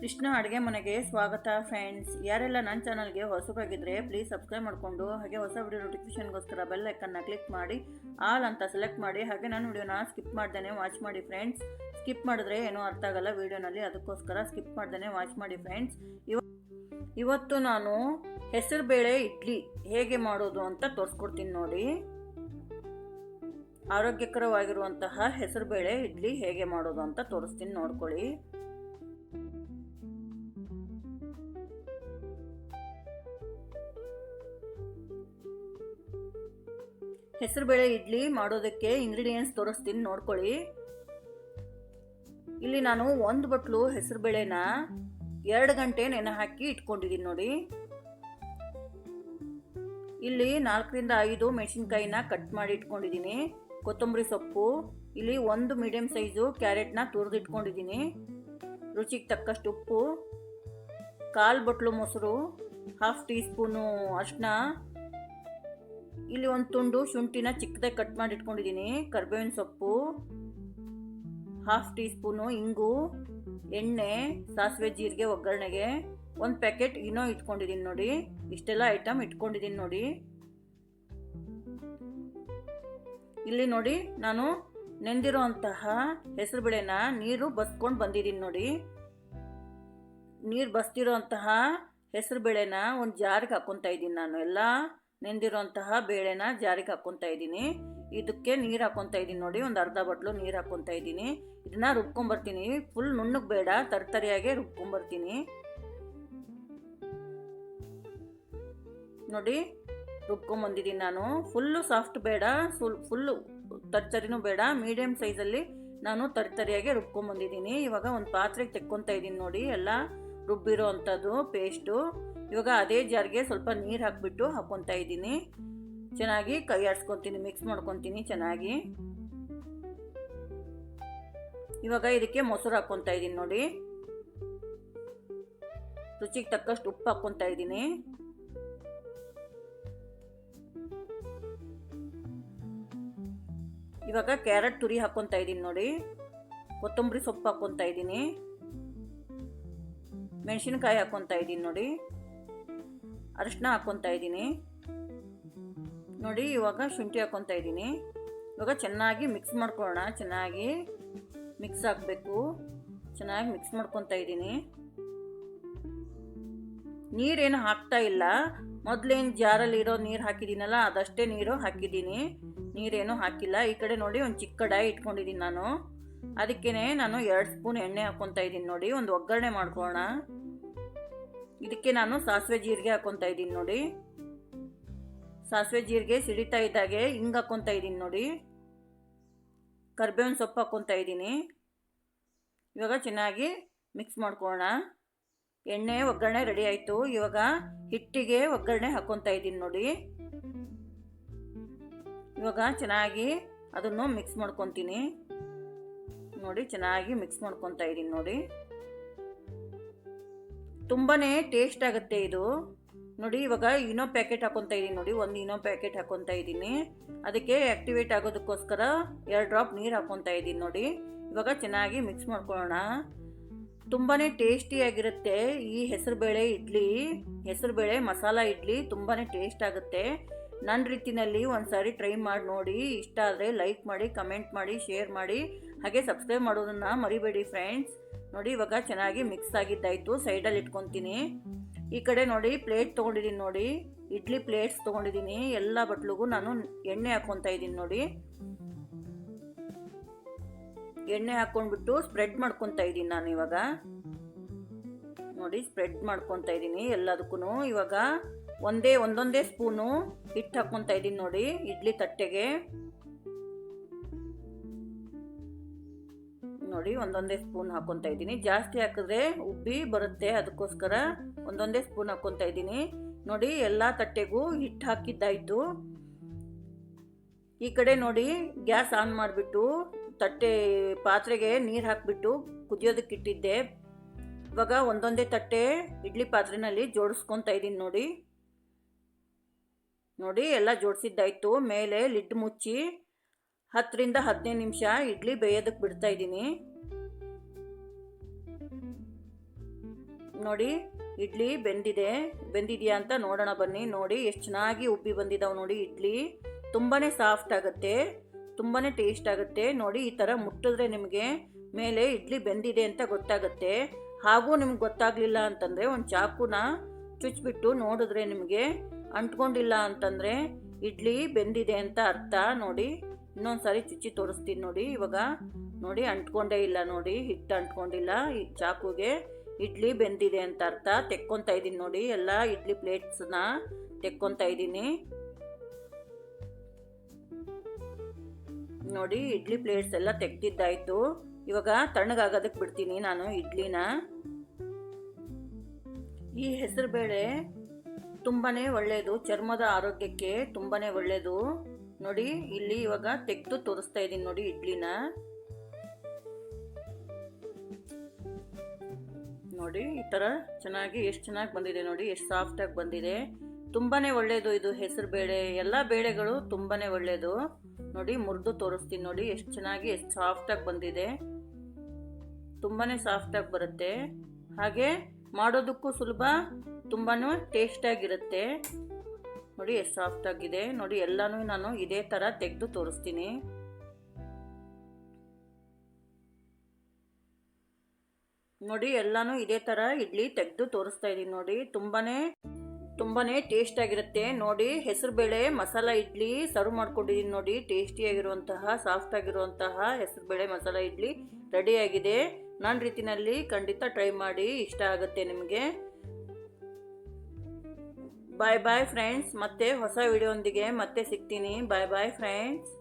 ಕೃಷ್ಣ ಅಡುಗೆ ಮನೆಗೆ ಸ್ವಾಗತ ಫ್ರೆಂಡ್ಸ್. ಯಾರೆಲ್ಲ ನನ್ನ ಚಾನಲ್ಗೆ ಹೊಸಬಾಗಿದ್ದರೆ ಪ್ಲೀಸ್ ಸಬ್ಸ್ಕ್ರೈಬ್ ಮಾಡಿಕೊಂಡು ಹಾಗೆ ಹೊಸ ವಿಡಿಯೋ ನೋಟಿಫಿಕೇಷನ್ಗೋಸ್ಕರ ಬೆಲ್ ಐಕನ್ನ ಕ್ಲಿಕ್ ಮಾಡಿ ಆಲ್ ಅಂತ ಸೆಲೆಕ್ಟ್ ಮಾಡಿ, ಹಾಗೆ ನಾನು ವಿಡಿಯೋನ ಸ್ಕಿಪ್ ಮಾಡ್ದೇ ವಾಚ್ ಮಾಡಿ ಫ್ರೆಂಡ್ಸ್ ಸ್ಕಿಪ್ ಮಾಡಿದ್ರೆ ಏನೂ ಅರ್ಥ ಆಗಲ್ಲ ವಿಡಿಯೋನಲ್ಲಿ ಅದಕ್ಕೋಸ್ಕರ ಸ್ಕಿಪ್ ಮಾಡ್ದೇನೆ ವಾಚ್ ಮಾಡಿ ಫ್ರೆಂಡ್ಸ್ ಇವ ಇವತ್ತು ನಾನು ಹೆಸರುಬೇಳೆ ಇಡ್ಲಿ ಹೇಗೆ ಮಾಡೋದು ಅಂತ ತೋರಿಸ್ಕೊಡ್ತೀನಿ ನೋಡಿ. ಆರೋಗ್ಯಕರವಾಗಿರುವಂತಹ ಹೆಸರುಬೇಳೆ ಇಡ್ಲಿ ಹೇಗೆ ಮಾಡೋದು ಅಂತ ತೋರಿಸ್ತೀನಿ ನೋಡ್ಕೊಳ್ಳಿ. ಹೆಸರುಬೇಳೆ ಇಡ್ಲಿ ಮಾಡೋದಕ್ಕೆ ಇಂಗ್ರೀಡಿಯೆಂಟ್ಸ್ ತೋರಿಸ್ತೀನಿ, ನೋಡ್ಕೊಳ್ಳಿ. ಇಲ್ಲಿ ನಾನು ಒಂದು ಬಟ್ಲು ಹೆಸರುಬೇಳೆನ ಎರಡು ಗಂಟೆ ನೆನೆ ಹಾಕಿ ಇಟ್ಕೊಂಡಿದ್ದೀನಿ ನೋಡಿ. ಇಲ್ಲಿ ನಾಲ್ಕರಿಂದ ಐದು ಮೆಣಸಿನ್ಕಾಯಿನ ಕಟ್ ಮಾಡಿ ಇಟ್ಕೊಂಡಿದ್ದೀನಿ. ಕೊತ್ತಂಬರಿ ಸೊಪ್ಪು, ಇಲ್ಲಿ ಒಂದು ಮೀಡಿಯಮ್ ಸೈಜು ಕ್ಯಾರೆಟ್ನ ತುರಿದಿಟ್ಕೊಂಡಿದ್ದೀನಿ ರುಚಿಗೆ ತಕ್ಕಷ್ಟು ಉಪ್ಪು, ಕಾಲು ಬಟ್ಲು ಮೊಸರು ಹಾಫ್ ಟೀ ಸ್ಪೂನು ಅರಿಶಿನ ಇಲ್ಲಿ ಒಂದು ತುಂಡು ಶುಂಠಿನ ಚಿಕ್ಕದಾಗಿ ಕಟ್ ಮಾಡಿ ಇಟ್ಕೊಂಡಿದ್ದೀನಿ. ಕರ್ಬೇವಿನ ಸೊಪ್ಪು ಹಾಫ್ ಟೀ ಸ್ಪೂನು ಇಂಗು, ಎಣ್ಣೆ, ಸಾಸಿವೆ ಜೀರಿಗೆ ಒಗ್ಗರಣೆಗೆ. ಒಂದು ಪ್ಯಾಕೆಟ್ ಇನೋ ಇಟ್ಕೊಂಡಿದ್ದೀನಿ ನೋಡಿ. ಇಷ್ಟೆಲ್ಲ ಐಟಮ್ ಇಟ್ಕೊಂಡಿದ್ದೀನಿ ನೋಡಿ. ಇಲ್ಲಿ ನೋಡಿ, ನಾನು ನೆಂದಿರೋ ಅಂತಹ ಹೆಸರುಬೇಳೆನ ನೀರು ಬಸ್ಕೊಂಡು ಬಂದಿದ್ದೀನಿ ನೋಡಿ. ನೀರು ಬಸ್ತಿರೋ ಅಂತಹ ಹೆಸರುಬೇಳೆನ ಒಂದು ಜಾರಿಗೆ ಹಾಕ್ಕೊತಾ ಇದ್ದೀನಿ ನಾನು. ಎಲ್ಲ ನೆಂದಿರೋಂತಹ ಬೇಳೆನ ಜಾರಿಗೆ ಹಾಕ್ಕೊತಾ ಇದ್ದೀನಿ. ಇದಕ್ಕೆ ನೀರು ಹಾಕ್ಕೊತಾ ಇದ್ದೀನಿ ನೋಡಿ, ಒಂದು ಅರ್ಧ ಬಟ್ಲು ನೀರು ಹಾಕ್ಕೊತಾ ಇದ್ದೀನಿ. ಇದನ್ನ ರುಬ್ಕೊಂಬರ್ತೀನಿ. ಫುಲ್ ನುಣ್ಣಗೆ ಬೇಡ, ತರ್ತರಿಯಾಗೆ ರುಬ್ಕೊಂಬರ್ತೀನಿ. ನೋಡಿ, ರುಬ್ಕೊಂಬಂದಿದ್ದೀನಿ ನಾನು. ಫುಲ್ಲು ಸಾಫ್ಟ್ ಬೇಡ ಫುಲ್ ಫುಲ್ಲು ತರ್ತರಿನೂ ಬೇಡ. ಮೀಡಿಯಮ್ ಸೈಜಲ್ಲಿ ನಾನು ತರ್ತರಿಯಾಗೆ ರುಬ್ಕೊಂಬಂದಿದ್ದೀನಿ. ಇವಾಗ ಒಂದು ಪಾತ್ರೆಗೆ ತೆಕ್ಕೊತಾ ಇದ್ದೀನಿ ನೋಡಿ, ಎಲ್ಲ ರುಬ್ಬಿರೋ ಅಂಥದ್ದು ಪೇಸ್ಟು ಇವಾಗ ಅದೇ ಜಾರ್ಗೆ ಸ್ವಲ್ಪ ನೀರು ಹಾಕ್ಬಿಟ್ಟು ಹಾಕ್ಕೊತಾ ಇದ್ದೀನಿ. ಚೆನ್ನಾಗಿ ಕೈ ಆಡ್ಸ್ಕೊತೀನಿ ಮಿಕ್ಸ್ ಮಾಡ್ಕೊತೀನಿ ಚೆನ್ನಾಗಿ. ಇವಾಗ ಇದಕ್ಕೆ ಮೊಸರು ಹಾಕ್ಕೊತಾ ಇದ್ದೀನಿ ನೋಡಿ. ರುಚಿಗೆ ತಕ್ಕಷ್ಟು ಉಪ್ಪು ಹಾಕ್ಕೊತಾ ಇದ್ದೀನಿ. ಇವಾಗ ಕ್ಯಾರೆಟ್ ತುರಿ ಹಾಕ್ಕೊತಾ ಇದ್ದೀನಿ ನೋಡಿ. ಕೊತ್ತಂಬರಿ ಸೊಪ್ಪು ಹಾಕ್ಕೊತಾ ಇದ್ದೀನಿ. ಮೆಣಸಿನಕಾಯಿ ಹಾಕ್ಕೊತಾ ಇದ್ದೀನಿ ನೋಡಿ. ಅರಿಶಿನ ಹಾಕ್ಕೊತಾ ಇದ್ದೀನಿ. ನೋಡಿ, ಇವಾಗ ಶುಂಠಿ ಹಾಕ್ಕೊತಾ ಇದ್ದೀನಿ. ಇವಾಗ ಚೆನ್ನಾಗಿ ಮಿಕ್ಸ್ ಮಾಡ್ಕೊಳ್ಳೋಣ. ಚೆನ್ನಾಗಿ ಮಿಕ್ಸ್ ಹಾಕಬೇಕು ಚೆನ್ನಾಗಿ ಮಿಕ್ಸ್ ಮಾಡ್ಕೊತಾ ಇದ್ದೀನಿ. ನೀರೇನು ಹಾಕ್ತಾ ಇಲ್ಲ. ಮೊದಲೇನು ಜಾರಲ್ಲಿ ಇರೋ ನೀರು ಹಾಕಿದ್ದೀನಲ್ಲ, ಅದಷ್ಟೇ ನೀರು ಹಾಕಿದ್ದೀನಿ. ನೀರೇನು ಹಾಕಿಲ್ಲ. ಈ ಕಡೆ ನೋಡಿ ಒಂದು ಚಿಕ್ಕ ಕಡಾಯಿ ಇಟ್ಕೊಂಡಿದ್ದೀನಿ ನಾನು. ಅದಕ್ಕೇ ನಾನು ಎರಡು ಸ್ಪೂನ್ ಎಣ್ಣೆ ಹಾಕ್ಕೊತಾ ಇದ್ದೀನಿ ನೋಡಿ. ಒಂದು ಒಗ್ಗರಣೆ ಮಾಡ್ಕೊಳ್ಳೋಣ. ಇದಕ್ಕೆ ನಾನು ಸಾಸಿವೆ ಜೀರಿಗೆ ಹಾಕ್ಕೊತಾ ಇದ್ದೀನಿ ನೋಡಿ. ಸಾಸಿವೆ ಜೀರಿಗೆ ಸಿಡಿತಾ ಇದ್ದಾಗೆ ಹಿಂಗೆ ಹಾಕ್ಕೊತಾ ಇದ್ದೀನಿ ನೋಡಿ. ಕರ್ಬೇವಿನ ಸೊಪ್ಪು ಹಾಕ್ಕೊತಾ ಇದ್ದೀನಿ. ಇವಾಗ ಚೆನ್ನಾಗಿ ಮಿಕ್ಸ್ ಮಾಡ್ಕೊಳ್ಳೋಣ. ಎಣ್ಣೆ, ಒಗ್ಗರಣೆ ರೆಡಿ ಆಯಿತು. ಇವಾಗ ಹಿಟ್ಟಿಗೆ ಒಗ್ಗರಣೆ ಹಾಕ್ಕೊತಾ ಇದ್ದೀನಿ ನೋಡಿ. ಇವಾಗ ಚೆನ್ನಾಗಿ ಅದನ್ನು ಮಿಕ್ಸ್ ಮಾಡ್ಕೊತೀನಿ. ನೋಡಿ ಚೆನ್ನಾಗಿ ಮಿಕ್ಸ್ ಮಾಡ್ಕೊತಾ ಇದ್ದೀನಿ ನೋಡಿ. ತುಂಬಾ ಟೇಸ್ಟ್ ಆಗುತ್ತೆ ಇದು. ನೋಡಿ, ಇವಾಗ ಇನೋ ಪ್ಯಾಕೆಟ್ ಹಾಕೊತಾ ಇದ್ದೀನಿ ನೋಡಿ, ಒಂದು ಇನೋ ಪ್ಯಾಕೆಟ್ ಹಾಕೊತಾ ಇದ್ದೀನಿ ಅದಕ್ಕೆ ಆ್ಯಕ್ಟಿವೇಟ್ ಆಗೋದಕ್ಕೋಸ್ಕರ ಎರಡು ಡ್ರಾಪ್ ನೀರು ಹಾಕೊತಾ ಇದ್ದೀನಿ ನೋಡಿ. ಇವಾಗ ಚೆನ್ನಾಗಿ ಮಿಕ್ಸ್ ಮಾಡ್ಕೊಳ್ಳೋಣ. ತುಂಬಾ ಟೇಸ್ಟಿಯಾಗಿರುತ್ತೆ ಈ ಹೆಸರುಬೇಳೆ ಇಡ್ಲಿ. ಹೆಸರುಬೇಳೆ ಮಸಾಲ ಇಡ್ಲಿ ತುಂಬಾ ಟೇಸ್ಟ್ ಆಗುತ್ತೆ. ನನ್ನ ರೀತಿನಲ್ಲಿ ಒಂದು ಸಾರಿ ಟ್ರೈ ಮಾಡಿ ನೋಡಿ. ಇಷ್ಟ ಆದರೆ ಲೈಕ್ ಮಾಡಿ ಕಮೆಂಟ್ ಮಾಡಿ ಶೇರ್ ಮಾಡಿ. ಹಾಗೆ ಸಬ್ಸ್ಕ್ರೈಬ್ ಮಾಡೋದನ್ನು ಮರಿಬೇಡಿ ಫ್ರೆಂಡ್ಸ್ ನೋಡಿ, ಇವಾಗ ಚೆನ್ನಾಗಿ ಮಿಕ್ಸ್ ಆಗಿದ್ದಾಯಿತು. ಸೈಡಲ್ಲಿ ಇಟ್ಕೊತೀನಿ. ಈ ಕಡೆ ನೋಡಿ ಪ್ಲೇಟ್ ತೊಗೊಂಡಿದ್ದೀನಿ ನೋಡಿ. ಇಡ್ಲಿ ಪ್ಲೇಟ್ಸ್ ತೊಗೊಂಡಿದ್ದೀನಿ ಎಲ್ಲ ಬಟ್ಲಿಗೂ ನಾನು ಎಣ್ಣೆ ಹಾಕ್ಕೊತಾ ಇದ್ದೀನಿ ನೋಡಿ. ಎಣ್ಣೆ ಹಾಕ್ಕೊಂಡ್ಬಿಟ್ಟು ಸ್ಪ್ರೆಡ್ ಮಾಡ್ಕೊತಾ ಇದ್ದೀನಿ ನಾನು ಇವಾಗ. ನೋಡಿ ಸ್ಪ್ರೆಡ್ ಮಾಡ್ಕೊತಾ ಇದ್ದೀನಿ ಎಲ್ಲದಕ್ಕೂ ಇವಾಗ ಒಂದೇ, ಒಂದೊಂದೇ ಸ್ಪೂನು ಹಿಟ್ಟು ಹಾಕ್ಕೊತಾ ಇದ್ದೀನಿ ನೋಡಿ, ಇಡ್ಲಿ ತಟ್ಟೆಗೆ. ನೋಡಿ, ಒಂದೊಂದೇ ಸ್ಪೂನ್ ಹಾಕ್ಕೊತಾ ಇದ್ದೀನಿ ಜಾಸ್ತಿ ಹಾಕಿದ್ರೆ ಉಬ್ಬಿ ಬರುತ್ತೆ, ಅದಕ್ಕೋಸ್ಕರ ಒಂದೊಂದೇ ಸ್ಪೂನ್ ಹಾಕ್ಕೊತಾ ಇದ್ದೀನಿ ನೋಡಿ, ಎಲ್ಲ ತಟ್ಟೆಗೂ ಹಿಟ್ಟು ಹಾಕಿದ್ದಾಯಿತು. ಈ ಕಡೆ ನೋಡಿ, ಗ್ಯಾಸ್ ಆನ್ ಮಾಡಿಬಿಟ್ಟು ತಟ್ಟೆ ಪಾತ್ರೆಗೆ ನೀರು ಹಾಕಿಬಿಟ್ಟು ಕುದಿಯೋದಕ್ಕೆ ಇಟ್ಟಿದ್ದೆ. ಇವಾಗ ಒಂದೊಂದೇ ತಟ್ಟೆ ಇಡ್ಲಿ ಪಾತ್ರೆನಲ್ಲಿ ಜೋಡಿಸ್ಕೊತಾ ಇದ್ದೀನಿ ನೋಡಿ. ನೋಡಿ, ಎಲ್ಲ ಜೋಡಿಸಿದ್ದಾಯಿತು. ಮೇಲೆ ಲಿಡ್ ಮುಚ್ಚಿ ಹತ್ತರಿಂದ ಹದಿನೈದು ನಿಮಿಷ ಇಡ್ಲಿ ಬೇಯೋದಕ್ಕೆ ಬಿಡ್ತಾ ಇದ್ದೀನಿ. ನೋಡಿ, ಇಡ್ಲಿ ಬೆಂದಿದೆ. ಬೆಂದಿದೆಯಾ ಅಂತ ನೋಡೋಣ ಬನ್ನಿ. ನೋಡಿ, ಎಷ್ಟು ಚೆನ್ನಾಗಿ ಉಬ್ಬಿ ಬಂದಿದ್ದಾವೆ ನೋಡಿ ಇಡ್ಲಿ. ತುಂಬಾ ಸಾಫ್ಟ್ ಆಗುತ್ತೆ. ತುಂಬಾ ಟೇಸ್ಟ್ ಆಗುತ್ತೆ. ನೋಡಿ, ಈ ಥರ ಮುಟ್ಟಿದ್ರೆ ನಿಮಗೆ ಮೇಲೆ ಇಡ್ಲಿ ಬೆಂದಿದೆ ಅಂತ ಗೊತ್ತಾಗುತ್ತೆ. ಹಾಗೂ ನಿಮ್ಗೆ ಗೊತ್ತಾಗಲಿಲ್ಲ ಅಂತಂದರೆ ಒಂದು ಚಾಕುನ ಚುಚ್ಚಿಬಿಟ್ಟು ನೋಡಿದ್ರೆ ನಿಮಗೆ ಅಂಟ್ಕೊಂಡಿಲ್ಲ ಅಂತಂದರೆ ಇಡ್ಲಿ ಬೆಂದಿದೆ ಅಂತ ಅರ್ಥ. ನೋಡಿ ಇನ್ನೊಂದು ಸಾರಿ ಚುಚ್ಚಿ ತೋರಿಸ್ತೀನಿ ನೋಡಿ. ಇವಾಗ ನೋಡಿ, ಅಂಟ್ಕೊಂಡೇ ಇಲ್ಲ ನೋಡಿ, ಹಿಟ್ಟು ಅಂಟ್ಕೊಂಡಿಲ್ಲ. ಈ ಚಾಕುಗೆ ಇಡ್ಲಿ ಬೆಂದಿದೆ ಅಂತ ಅರ್ಥ. ತೆಕ್ಕೊತಾ ಇದ್ದೀನಿ ನೋಡಿ, ಎಲ್ಲ ಇಡ್ಲಿ ಪ್ಲೇಟ್ಸ್ನ ತೆಕ್ಕೊತಾ ಇದ್ದೀನಿ. ನೋಡಿ, ಇಡ್ಲಿ ಪ್ಲೇಟ್ಸ್ ಎಲ್ಲ ತೆಗ್ದಿದ್ದಾಯಿತು. ಇವಾಗ ತಣ್ಣಗಾಗೋದಕ್ಕೆ ಬಿಡ್ತೀನಿ ನಾನು ಇಡ್ಲಿನ. ಈ ಹೆಸರುಬೇಳೆ ತುಂಬಾ ಒಳ್ಳೆಯದು ಚರ್ಮದ ಆರೋಗ್ಯಕ್ಕೆ ತುಂಬಾ ಒಳ್ಳೆಯದು ನೋಡಿ, ಇಲ್ಲಿ ಇವಾಗ ತೆಗೆದು ತೋರಿಸ್ತಾ ಇದ್ದೀನಿ ನೋಡಿ ಇಡ್ಲಿನ. ನೋಡಿ, ಈ ಥರ ಚೆನ್ನಾಗಿ ಎಷ್ಟು ಚೆನ್ನಾಗಿ ಬಂದಿದೆ ನೋಡಿ, ಎಷ್ಟು ಸಾಫ್ಟಾಗಿ ಬಂದಿದೆ. ತುಂಬಾ ಒಳ್ಳೆಯದು ಇದು ಹೆಸರು ಬೇಳೆ. ಎಲ್ಲ ಬೇಳೆಗಳು ತುಂಬಾ ಒಳ್ಳೆಯದು ನೋಡಿ, ಮುರಿದು ತೋರಿಸ್ತೀನಿ ನೋಡಿ, ಎಷ್ಟು ಚೆನ್ನಾಗಿ, ಎಷ್ಟು ಸಾಫ್ಟಾಗಿ ಬಂದಿದೆ. ತುಂಬಾ ಸಾಫ್ಟಾಗಿ ಬರುತ್ತೆ. ಹಾಗೆ ಮಾಡೋದಕ್ಕೂ ಸುಲಭ ತುಂಬಾ ಟೇಸ್ಟಾಗಿರುತ್ತೆ. ನೋಡಿ ಎಷ್ಟು ಸಾಫ್ಟಾಗಿದೆ ನೋಡಿ ಎಲ್ಲನೂ ನಾನು ಇದೇ ಥರ ತೆಗೆದು ತೋರಿಸ್ತೀನಿ. ನೋಡಿ ಎಲ್ಲಾನು ಇದೇ ಥರ ಇಡ್ಲಿ ತೆಗೆದು ತೋರಿಸ್ತಾ ಇದ್ದೀನಿ ನೋಡಿ. ತುಂಬಾನೇ ತುಂಬಾನೇ ಟೇಸ್ಟ್ ಆಗಿರುತ್ತೆ ನೋಡಿ ಹೆಸರುಬೇಳೆ ಮಸಾಲ ಇಡ್ಲಿ ಸರ್ವ್ ಮಾಡ್ಕೊಂಡಿದ್ದೀನಿ ನೋಡಿ. ಟೇಸ್ಟಿಯಾಗಿರುವಂತಹ ಸಾಫ್ಟ್ ಆಗಿರುವಂತಹ ಹೆಸರುಬೇಳೆ ಮಸಾಲ ಇಡ್ಲಿ ರೆಡಿಯಾಗಿದೆ ನನ್ನ ರೀತಿಯಲ್ಲಿ ಖಂಡಿತ ಟ್ರೈ ಮಾಡಿ ಇಷ್ಟ ಆಗುತ್ತೆ ನಿಮಗೆ. ಬಾಯ್ ಬಾಯ್ ಫ್ರೆಂಡ್ಸ್ ಮತ್ತೆ ಹೊಸ ವಿಡಿಯೋಂದಿಗೆ ಮತ್ತೆ ಸಿಗ್ತೀನಿ. ಬಾಯ್ ಬಾಯ್ ಫ್ರೆಂಡ್ಸ್